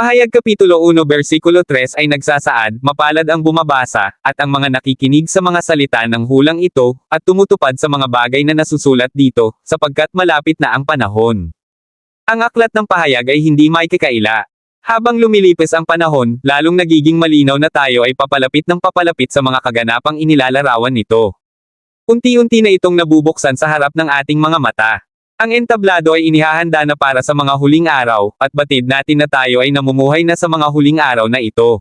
Pahayag Kapitulo 1 versikulo 3 ay nagsasaad, mapalad ang bumabasa, at ang mga nakikinig sa mga salita ng hulang ito, at tumutupad sa mga bagay na nasusulat dito, sapagkat malapit na ang panahon. Ang aklat ng pahayag ay hindi may kakaila. Habang lumilipis ang panahon, lalong nagiging malinaw na tayo ay papalapit ng papalapit sa mga kaganapang inilalarawan nito. Unti-unti na itong nabubuksan sa harap ng ating mga mata. Ang entablado ay inihahanda na para sa mga huling araw, at batid natin na tayo ay namumuhay na sa mga huling araw na ito.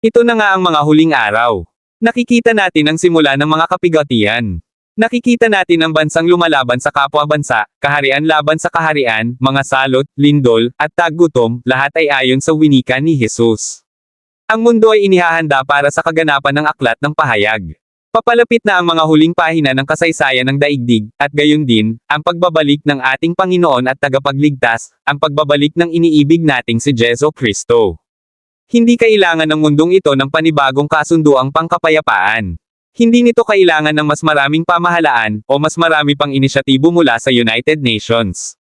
Ito na nga ang mga huling araw. Nakikita natin ang simula ng mga kapigatian. Nakikita natin ang bansang lumalaban sa kapwa-bansa, kaharian laban sa kaharian, mga salot, lindol, at taggutom, lahat ay ayon sa winika ni Jesus. Ang mundo ay inihahanda para sa kaganapan ng aklat ng pahayag. Papalapit na ang mga huling pahina ng kasaysayan ng daigdig, at gayon din, ang pagbabalik ng ating Panginoon at tagapagligtas, ang pagbabalik ng iniibig nating si Jeso Kristo. Hindi kailangan ng mundong ito ng panibagong kasunduang pangkapayapaan. Hindi nito kailangan ng mas maraming pamahalaan, o mas marami pang inisyatibo mula sa United Nations.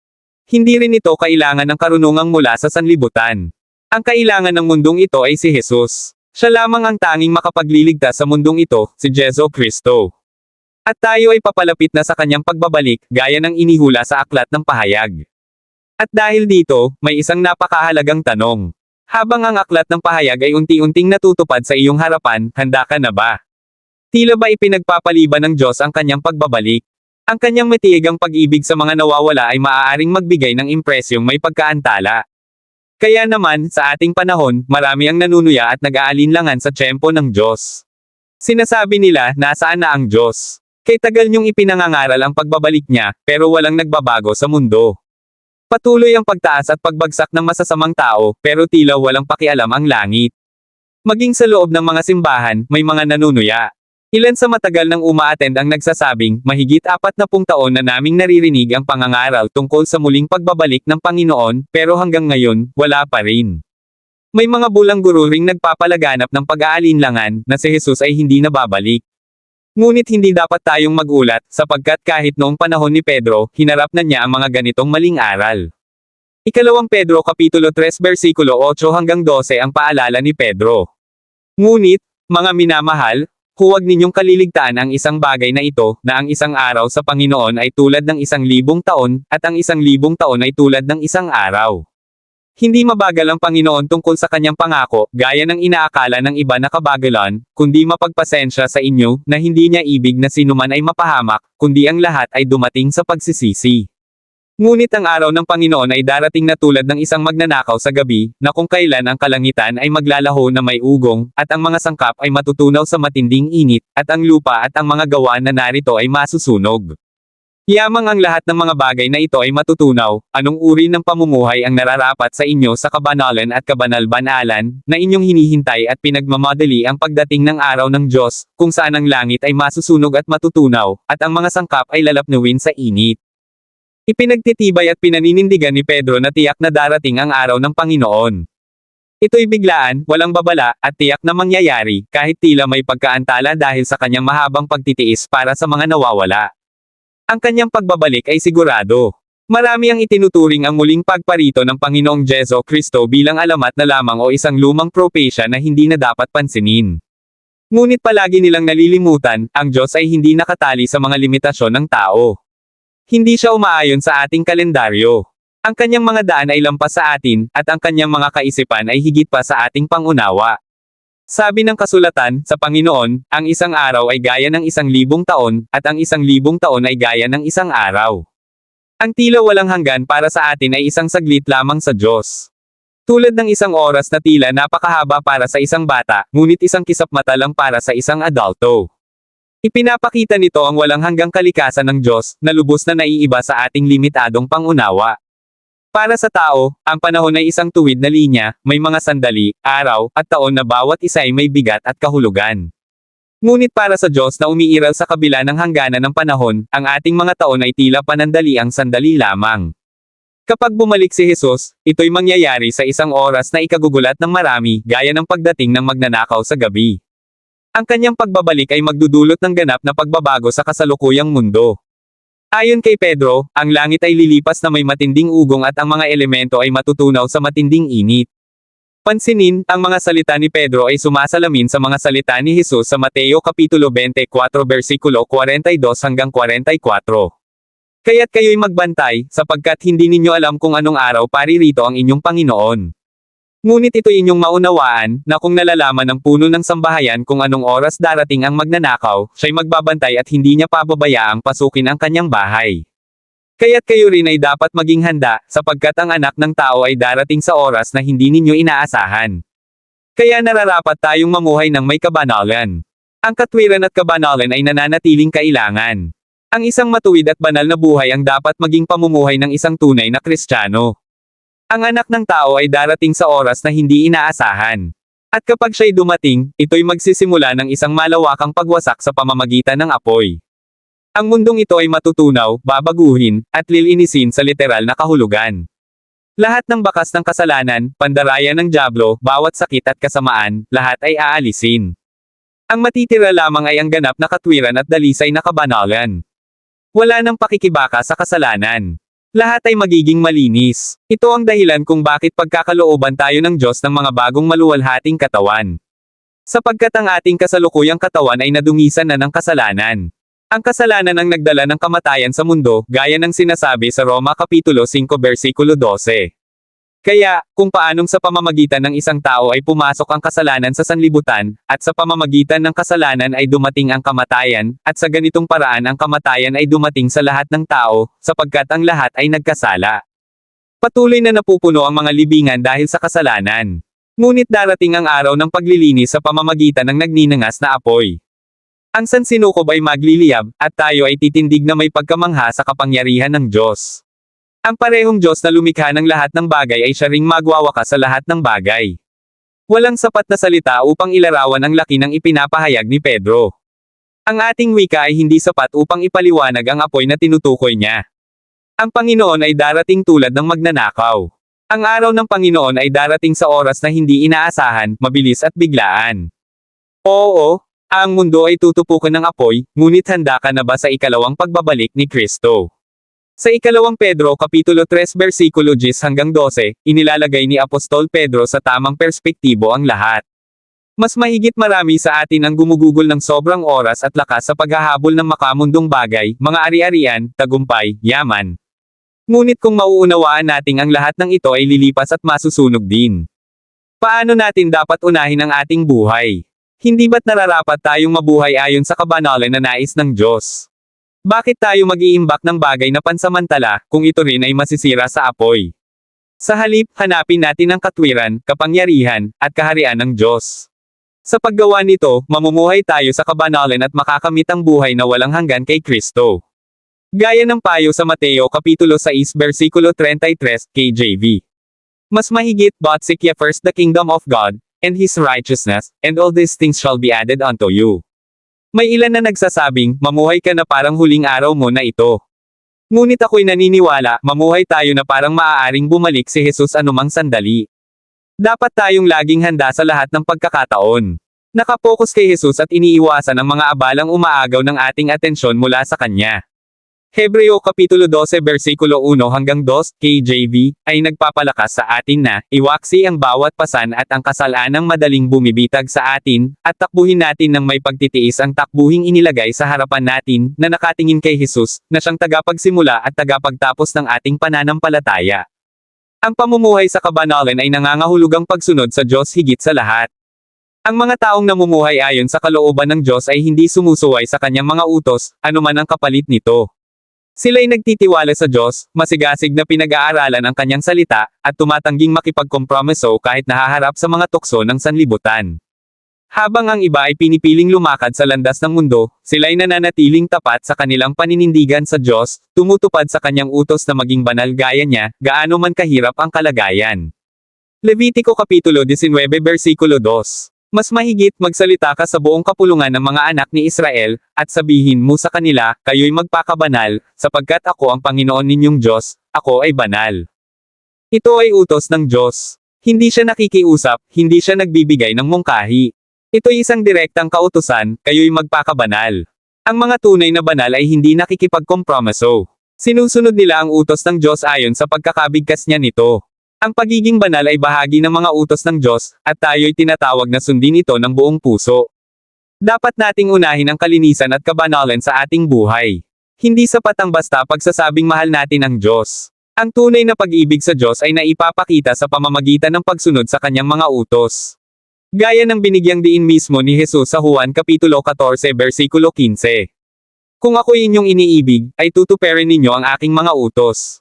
Hindi rin ito kailangan ng karunungang mula sa sanlibutan. Ang kailangan ng mundong ito ay si Jesus. Siya lamang ang tanging makapagliligtas sa mundong ito, si Jeso Kristo. At tayo ay papalapit na sa kanyang pagbabalik, gaya ng inihula sa aklat ng pahayag. At dahil dito, may isang napakahalagang tanong. Habang ang aklat ng pahayag ay unti-unting natutupad sa iyong harapan, handa ka na ba? Tila ba ipinagpapaliban ng Diyos ang kanyang pagbabalik? Ang kanyang matiigang pag-ibig sa mga nawawala ay maaaring magbigay ng impresyong may pagkaantala. Kaya naman, sa ating panahon, marami ang nanunuya at nag-aalinlangan sa tiyempo ng Diyos. Sinasabi nila, nasaan na ang Diyos? Kay tagal niyong ipinangangaral ang pagbabalik niya, pero walang nagbabago sa mundo. Patuloy ang pagtaas at pagbagsak ng masasamang tao, pero tila walang pakialam ang langit. Maging sa loob ng mga simbahan, may mga nanunuya. Ilan sa matagal nang umaattend ang nagsasabing, mahigit apat na pung taon na naming naririnig ang pangangaral tungkol sa muling pagbabalik ng Panginoon, pero hanggang ngayon, wala pa rin. May mga bulang guro ring nagpapalaganap ng pag-aalinlangan, na si Jesus ay hindi nababalik. Ngunit hindi dapat tayong magulat, sapagkat kahit noong panahon ni Pedro, hinarap na niya ang mga ganitong maling aral. Ikalawang Pedro Kapitulo 3 versikulo 8 hanggang 12 ang paalala ni Pedro. Ngunit, mga minamahal, huwag ninyong kaliligtaan ang isang bagay na ito, na ang isang araw sa Panginoon ay tulad ng isang libong taon, at ang isang libong taon ay tulad ng isang araw. Hindi mabagal ang Panginoon tungkol sa kanyang pangako, gaya ng inaakala ng iba na kabagalan, kundi mapagpasensya sa inyo, na hindi niya ibig na sinuman ay mapahamak, kundi ang lahat ay dumating sa pagsisisi. Ngunit ang araw ng Panginoon ay darating na tulad ng isang magnanakaw sa gabi, na kung kailan ang kalangitan ay maglalaho na may ugong, at ang mga sangkap ay matutunaw sa matinding init, at ang lupa at ang mga gawa na narito ay masusunog. Yamang ang lahat ng mga bagay na ito ay matutunaw, anong uri ng pamumuhay ang nararapat sa inyo sa kabanalan at kabanal-banalan, na inyong hinihintay at pinagmamadali ang pagdating ng araw ng Diyos, kung saan ang langit ay masusunog at matutunaw, at ang mga sangkap ay lalapnuwin sa init. Ipinagtitibay at pinaninindigan ni Pedro na tiyak na darating ang araw ng Panginoon. Ito'y biglaan, walang babala, at tiyak na mangyayari, kahit tila may pagkaantala dahil sa kanyang mahabang pagtitiis para sa mga nawawala. Ang kanyang pagbabalik ay sigurado. Marami ang itinuturing ang muling pagparito ng Panginoong Jeso Kristo bilang alamat na lamang o isang lumang propesya na hindi na dapat pansinin. Ngunit palagi nilang nalilimutan, ang Diyos ay hindi nakatali sa mga limitasyon ng tao. Hindi siya umaayon sa ating kalendaryo. Ang kanyang mga daan ay lampas sa atin, at ang kanyang mga kaisipan ay higit pa sa ating pangunawa. Sabi ng kasulatan, sa Panginoon, ang isang araw ay gaya ng isang libong taon, at ang isang libong taon ay gaya ng isang araw. Ang tila walang hanggan para sa atin ay isang saglit lamang sa Diyos. Tulad ng isang oras na tila napakahaba para sa isang bata, ngunit isang kisap mata lang para sa isang adulto. Ipinapakita nito ang walang hanggang kalikasan ng Diyos, na lubos na naiiba sa ating limitadong pangunawa. Para sa tao, ang panahon ay isang tuwid na linya, may mga sandali, araw, at taon na bawat isa ay may bigat at kahulugan. Ngunit para sa Diyos na umiiral sa kabila ng hangganan ng panahon, ang ating mga taon ay tila panandali ang sandali lamang. Kapag bumalik si Jesus, ito'y mangyayari sa isang oras na ikagugulat ng marami, gaya ng pagdating ng magnanakaw sa gabi. Ang kanyang pagbabalik ay magdudulot ng ganap na pagbabago sa kasalukuyang mundo. Ayon kay Pedro, ang langit ay lilipas na may matinding ugong at ang mga elemento ay matutunaw sa matinding init. Pansinin, ang mga salita ni Pedro ay sumasalamin sa mga salita ni Jesus sa Mateo Kapitulo 24 versikulo 42 hanggang 44. Kaya't kayo'y magbantay, sapagkat hindi ninyo alam kung anong araw paririto ang inyong Panginoon. Ngunit ito inyong maunawaan, na kung nalalaman ng puno ng sambahayan kung anong oras darating ang magnanakaw, siya'y magbabantay at hindi niya pababayaang pasukin ang kanyang bahay. Kaya't kayo rin ay dapat maging handa, sapagkat ang anak ng tao ay darating sa oras na hindi ninyo inaasahan. Kaya nararapat tayong mamuhay ng may kabanalan. Ang katwiran at kabanalan ay nananatiling kailangan. Ang isang matuwid at banal na buhay ang dapat maging pamumuhay ng isang tunay na Kristiyano. Ang anak ng tao ay darating sa oras na hindi inaasahan. At kapag siya'y dumating, ito'y magsisimula ng isang malawakang pagwasak sa pamamagitan ng apoy. Ang mundong ito ay matutunaw, babaguhin, at lilinisin sa literal na kahulugan. Lahat ng bakas ng kasalanan, pandarayan ng Diablo, bawat sakit at kasamaan, lahat ay aalisin. Ang matitira lamang ay ang ganap na katwiran at dalisay na kabanalan. Wala nang pakikibaka sa kasalanan. Lahat ay magiging malinis. Ito ang dahilan kung bakit pagkakalooban tayo ng Diyos ng mga bagong maluwalhating katawan. Sapagkat ang ating kasalukuyang katawan ay nadungisan na ng kasalanan. Ang kasalanan ang nagdala ng kamatayan sa mundo, gaya ng sinasabi sa Roma Kapitulo 5 versikulo 12. Kaya, kung paanong sa pamamagitan ng isang tao ay pumasok ang kasalanan sa sanlibutan, at sa pamamagitan ng kasalanan ay dumating ang kamatayan, at sa ganitong paraan ang kamatayan ay dumating sa lahat ng tao, sapagkat ang lahat ay nagkasala. Patuloy na napupuno ang mga libingan dahil sa kasalanan. Ngunit darating ang araw ng paglilinis sa pamamagitan ng nagninangas na apoy. Ang sansinukob ay magliliyab, at tayo ay titindig na may pagkamangha sa kapangyarihan ng Diyos. Ang parehong Diyos na lumikha ng lahat ng bagay ay siya ring magwawakas sa lahat ng bagay. Walang sapat na salita upang ilarawan ang laki ng ipinapahayag ni Pedro. Ang ating wika ay hindi sapat upang ipaliwanag ang apoy na tinutukoy niya. Ang Panginoon ay darating tulad ng magnanakaw. Ang araw ng Panginoon ay darating sa oras na hindi inaasahan, mabilis at biglaan. Oo, ang mundo ay tutupukan ng apoy, ngunit handa ka na ba sa ikalawang pagbabalik ni Kristo? Sa ikalawang Pedro Kapitulo 3 versikulo 10 hanggang 12, inilalagay ni Apostol Pedro sa tamang perspektibo ang lahat. Mas mahigit marami sa atin ang gumugugol ng sobrang oras at lakas sa paghahabol ng makamundong bagay, mga ari-arian, tagumpay, yaman. Ngunit kung mauunawaan natin ang lahat ng ito ay lilipas at masusunog din. Paano natin dapat unahin ang ating buhay? Hindi ba't nararapat tayong mabuhay ayon sa kabanalan na nais ng Diyos? Bakit tayo mag-iimbak ng bagay na pansamantala, kung ito rin ay masisira sa apoy? Sa halip, hanapin natin ang katwiran, kapangyarihan, at kaharian ng Diyos. Sa paggawa nito, mamumuhay tayo sa kabanalan at makakamit ang buhay na walang hanggan kay Kristo. Gaya ng payo sa Mateo Kapitulo 6 versikulo 33, KJV. Mas mahigit, but seek ye first the kingdom of God, and His righteousness, and all these things shall be added unto you. May ilan na nagsasabing, mamuhay ka na parang huling araw mo na ito. Ngunit ako'y naniniwala, mamuhay tayo na parang maaaring bumalik si Jesus anumang sandali. Dapat tayong laging handa sa lahat ng pagkakataon. Nakapokus kay Jesus at iniiwasan ang mga abalang umaagaw ng ating atensyon mula sa Kanya. Hebreo Kapitulo 12 versikulo 1 hanggang 2, KJV, ay nagpapalakas sa atin na, iwaksi ang bawat pasan at ang kasalanang madaling bumibitag sa atin, at takbuhin natin ng may pagtitiis ang takbuhing inilagay sa harapan natin, na nakatingin kay Jesus, na siyang tagapagsimula at tagapagtapos ng ating pananampalataya. Ang pamumuhay sa kabanalan ay nangangahulugang pagsunod sa Diyos higit sa lahat. Ang mga taong namumuhay ayon sa kalooban ng Diyos ay hindi sumusuway sa kanyang mga utos, anuman ang kapalit nito. Sila'y nagtitiwala sa Diyos, masigasig na pinag-aaralan ang kanyang salita, at tumatangging makipagkompromiso kahit nahaharap sa mga tukso ng sanlibutan. Habang ang iba ay pinipiling lumakad sa landas ng mundo, sila'y nananatiling tapat sa kanilang paninindigan sa Diyos, tumutupad sa kanyang utos na maging banal gaya niya, gaano man kahirap ang kalagayan. Levitico Kapitulo 19 Versikulo 2 mas mahigit magsalita ka sa buong kapulungan ng mga anak ni Israel, at sabihin mo sa kanila, kayo'y magpakabanal, sapagkat ako ang Panginoon ninyong Diyos, ako ay banal. Ito ay utos ng Diyos. Hindi siya nakikiusap, hindi siya nagbibigay ng mungkahi. Ito'y isang direktang kautusan, kayo'y magpakabanal. Ang mga tunay na banal ay hindi nakikipagkompromiso. Sinusunod nila ang utos ng Diyos ayon sa pagkakabigkas niya nito. Ang pagiging banal ay bahagi ng mga utos ng Diyos, at tayo'y tinatawag na sundin ito ng buong puso. Dapat nating unahin ang kalinisan at kabanalan sa ating buhay. Hindi sapat ang basta pagsasabing mahal natin ang Diyos. Ang tunay na pag-ibig sa Diyos ay naipapakita sa pamamagitan ng pagsunod sa kanyang mga utos. Gaya ng binigyang diin mismo ni Jesus sa Juan Kapitulo 14 versikulo 15. Kung ako inyong iniibig, ay tutuperin ninyo ang aking mga utos.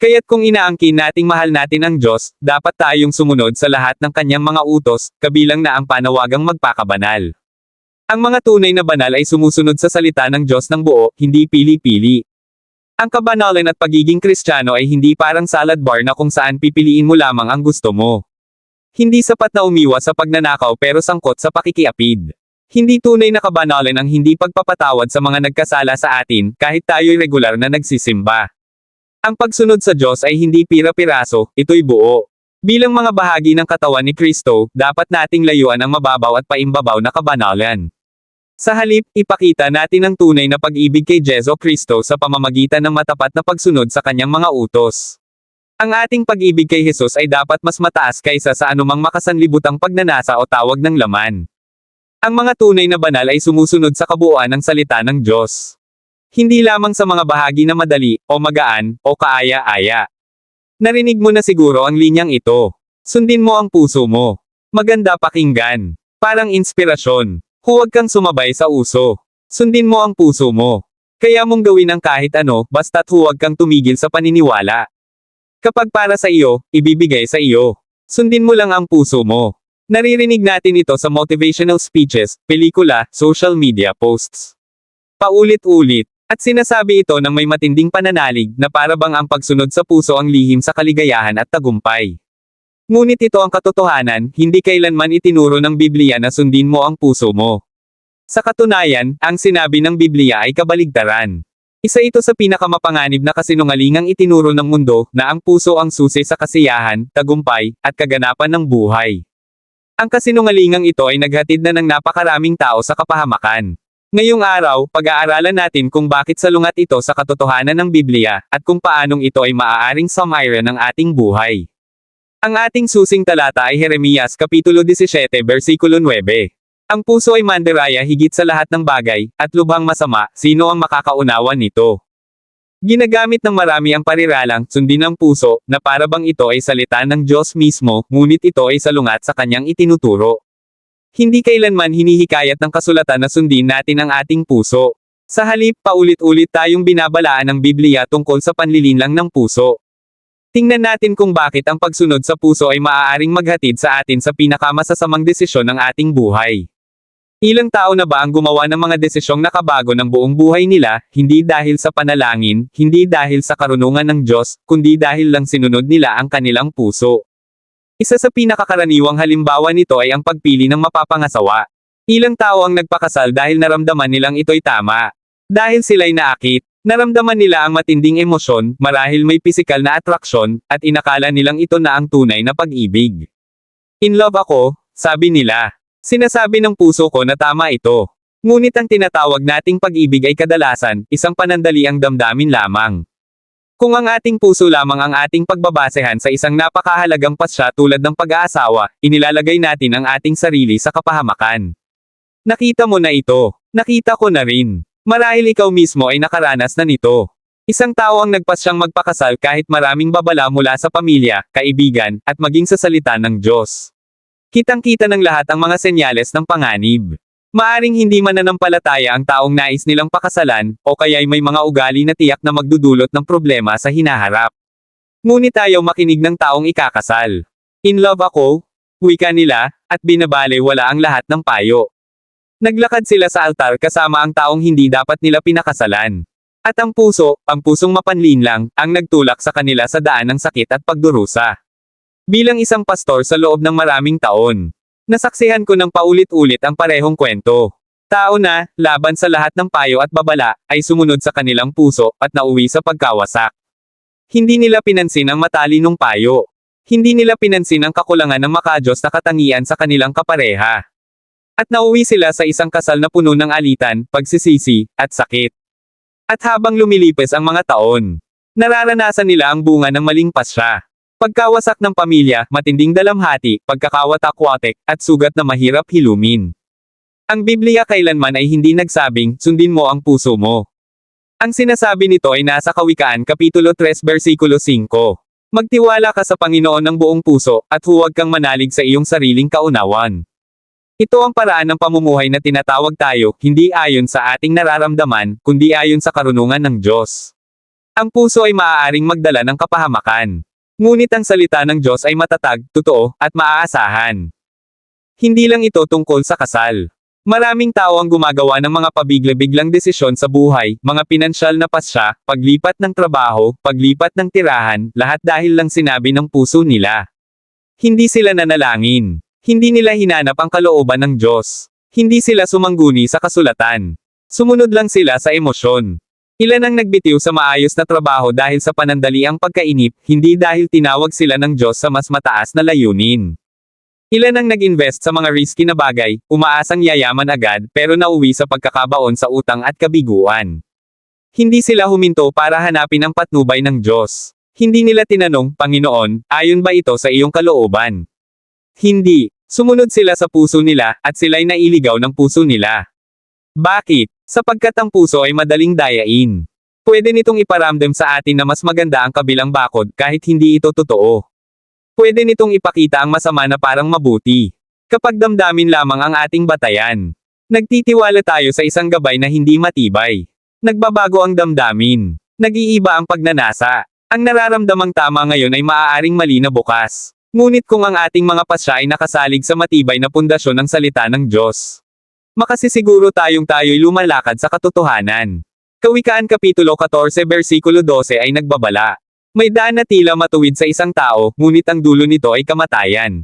Kaya't kung inaangkin nating mahal natin ang Diyos, dapat tayong sumunod sa lahat ng kanyang mga utos, kabilang na ang panawagang magpakabanal. Ang mga tunay na banal ay sumusunod sa salita ng Diyos ng buo, hindi pili-pili. Ang kabanalan at pagiging kristyano ay hindi parang salad bar na kung saan pipiliin mo lamang ang gusto mo. Hindi sapat na umiwas sa pagnanakaw pero sangkot sa pakikiapid. Hindi tunay na kabanalan ang hindi pagpapatawad sa mga nagkasala sa atin, kahit tayo'y regular na nagsisimba. Ang pagsunod sa Diyos ay hindi pira-piraso, ito'y buo. Bilang mga bahagi ng katawan ni Kristo, dapat nating layuan ang mababaw at paimbabaw na kabanalan. Sa halip, ipakita natin ang tunay na pag-ibig kay Jeso Kristo sa pamamagitan ng matapat na pagsunod sa kanyang mga utos. Ang ating pag-ibig kay Jesus ay dapat mas mataas kaysa sa anumang makasanlibutang pagnanasa o tawag ng laman. Ang mga tunay na banal ay sumusunod sa kabuuan ng salita ng Diyos. Hindi lamang sa mga bahagi na madali, o magaan, o kaaya-aya. Narinig mo na siguro ang linyang ito. Sundin mo ang puso mo. Maganda pakinggan. Parang inspirasyon. Huwag kang sumabay sa uso. Sundin mo ang puso mo. Kaya mong gawin ang kahit ano, basta't huwag kang tumigil sa paniniwala. Kapag para sa iyo, ibibigay sa iyo. Sundin mo lang ang puso mo. Naririnig natin ito sa motivational speeches, pelikula, social media posts. Paulit-ulit. At sinasabi ito ng may matinding pananalig na para bang ang pagsunod sa puso ang lihim sa kaligayahan at tagumpay. Ngunit ito ang katotohanan, hindi kailanman itinuro ng Biblia na sundin mo ang puso mo. Sa katunayan, ang sinabi ng Biblia ay kabaligtaran. Isa ito sa pinakamapanganib na kasinungalingang itinuro ng mundo, na ang puso ang susi sa kasiyahan, tagumpay, at kaganapan ng buhay. Ang kasinungalingang ito ay naghatid na ng napakaraming tao sa kapahamakan. Ngayong araw, pag-aaralan natin kung bakit salungat ito sa katotohanan ng Biblia, at kung paanong ito ay maaaring sumira ng ating buhay. Ang ating susing talata ay Jeremias Kapitulo 17 versikulo 9. Ang puso ay mandiraya higit sa lahat ng bagay, at lubhang masama, sino ang makakaunawa nito? Ginagamit ng marami ang pariralang, sundin ang puso, na para bang ito ay salita ng Diyos mismo, ngunit ito ay salungat sa kanyang itinuturo. Hindi kailanman hinihikayat ng kasulatan na sundin natin ang ating puso. Sa halip, paulit-ulit tayong binabalaan ng Biblia tungkol sa panlilinlang ng puso. Tingnan natin kung bakit ang pagsunod sa puso ay maaaring maghatid sa atin sa pinakamasasamang desisyon ng ating buhay. Ilang tao na ba ang gumawa ng mga desisyong nakabago ng buong buhay nila, hindi dahil sa panalangin, hindi dahil sa karunungan ng Diyos, kundi dahil lang sinunod nila ang kanilang puso. Isa sa pinakakaraniwang halimbawa nito ay ang pagpili ng mapapangasawa. Ilang tao ang nagpakasal dahil naramdaman nilang ito'y tama. Dahil sila'y naakit, naramdaman nila ang matinding emosyon, marahil may pisikal na atraksyon, at inakala nilang ito na ang tunay na pag-ibig. In love ako, sabi nila. Sinasabi ng puso ko na tama ito. Ngunit ang tinatawag nating pag-ibig ay kadalasan, isang panandaliang damdamin lamang. Kung ang ating puso lamang ang ating pagbabasehan sa isang napakahalagang pasya tulad ng pag-aasawa, inilalagay natin ang ating sarili sa kapahamakan. Nakita mo na ito. Nakita ko na rin. Marahil ikaw mismo ay nakaranas na nito. Isang tao ang nagpasyang magpakasal kahit maraming babala mula sa pamilya, kaibigan, at maging sa salita ng Diyos. Kitang-kita ng lahat ang mga senyales ng panganib. Maaring hindi mananampalataya ang taong nais nilang pakasalan, o kaya'y may mga ugali na tiyak na magdudulot ng problema sa hinaharap. Ngunit ayaw makinig ng taong ikakasal. In love ako, wika nila, at binabale wala ang lahat ng payo. Naglakad sila sa altar kasama ang taong hindi dapat nila pinakasalan. At ang puso, ang pusong mapanlin lang, ang nagtulak sa kanila sa daan ng sakit at pagdurusa. Bilang isang pastor sa loob ng maraming taon, Nasaksihan ko ng paulit-ulit ang parehong kwento. Tao na, laban sa lahat ng payo at babala, ay sumunod sa kanilang puso, at nauwi sa pagkawasak. Hindi nila pinansin ang matalinong payo. Hindi nila pinansin ang kakulangan ng makajos na katangian sa kanilang kapareha. At nauwi sila sa isang kasal na puno ng alitan, pagsisisi, at sakit. At habang lumilipes ang mga taon, nararanasan nila ang bunga ng maling pasya. Pagkawasak ng pamilya, matinding dalamhati, pagkakawatak-watek, at sugat na mahirap hilumin. Ang Biblia kailanman ay hindi nagsabing, sundin mo ang puso mo. Ang sinasabi nito ay nasa Kawikaan Kapitulo 3 Versikulo 5. Magtiwala ka sa Panginoon ng buong puso, at huwag kang manalig sa iyong sariling kaunawan. Ito ang paraan ng pamumuhay na tinatawag tayo, hindi ayon sa ating nararamdaman, kundi ayon sa karunungan ng Diyos. Ang puso ay maaaring magdala ng kapahamakan. Ngunit ang salita ng Diyos ay matatag, totoo, at maaasahan. Hindi lang ito tungkol sa kasal. Maraming tao ang gumagawa ng mga pabigla-biglang desisyon sa buhay, mga pinansyal na pasya, paglipat ng trabaho, paglipat ng tirahan, lahat dahil lang sinabi ng puso nila. Hindi sila nanalangin. Hindi nila hinanap ang kalooban ng Diyos. Hindi sila sumangguni sa kasulatan. Sumunod lang sila sa emosyon. Ilan ang nagbitiw sa maayos na trabaho dahil sa panandaliang pagkainip, hindi dahil tinawag sila ng Diyos sa mas mataas na layunin. Ilan ang nag-invest sa mga risky na bagay, umaasang yayaman agad, pero nauwi sa pagkakabaon sa utang at kabiguan. Hindi sila huminto para hanapin ang patnubay ng Diyos. Hindi nila tinanong, Panginoon, ayon ba ito sa iyong kalooban? Hindi. Sumunod sila sa puso nila, at sila'y nailigaw ng puso nila. Bakit? Sapagkat ang puso ay madaling dayain. Pwede nitong iparamdam sa atin na mas maganda ang kabilang bakod kahit hindi ito totoo. Pwede nitong ipakita ang masama na parang mabuti. Kapag damdamin lamang ang ating batayan. Nagtitiwala tayo sa isang gabay na hindi matibay. Nagbabago ang damdamin. Nag-iiba ang pagnanasa. Ang nararamdamang tama ngayon ay maaaring mali na bukas. Ngunit kung ang ating mga pasya ay nakasalig sa matibay na pundasyon ng salita ng Diyos, makasisiguro tayong tayo'y lumalakad sa katotohanan. Kawikaan Kapitulo 14 Versikulo 12 ay nagbabala. May daan na tila matuwid sa isang tao, ngunit ang dulo nito ay kamatayan.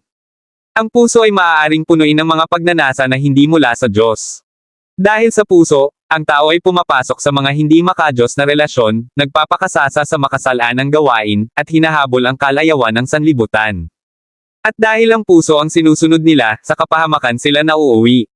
Ang puso ay maaaring punuin ng mga pagnanasa na hindi mula sa Diyos. Dahil sa puso, ang tao ay pumapasok sa mga hindi makajos na relasyon, nagpapakasasa sa makasalanang gawain, at hinahabol ang kalayawan ng sanlibutan. At dahil ang puso ang sinusunod nila, sa kapahamakan sila nauuwi.